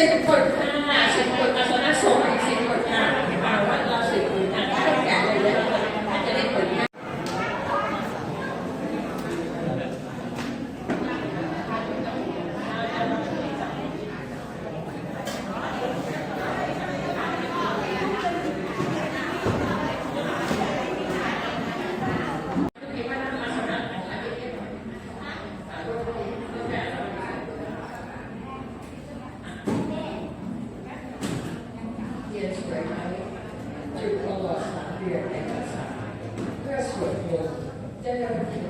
Take a point. เดือนและก็สามเพื่อสวดมนต์เจริญธรรม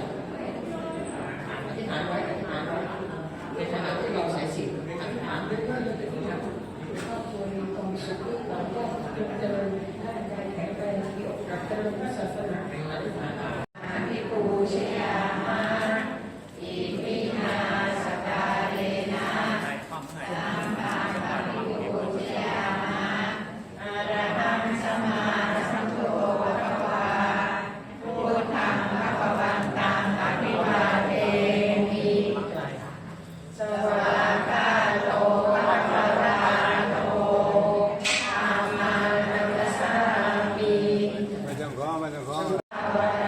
ಶಾಸ್ತ್ರ mais legal.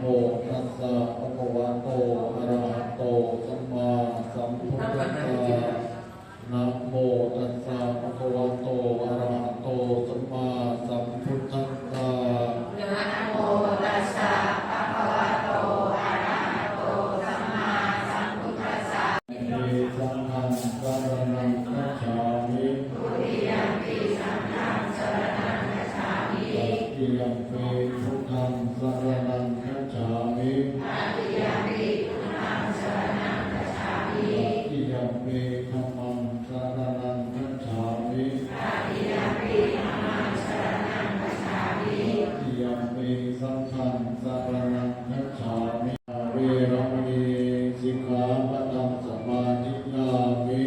โมตัสสะภะคะวะโตอะระหะโตสัมมาสัมพุทธัสสะนะโมตัสสะภะคะวะโต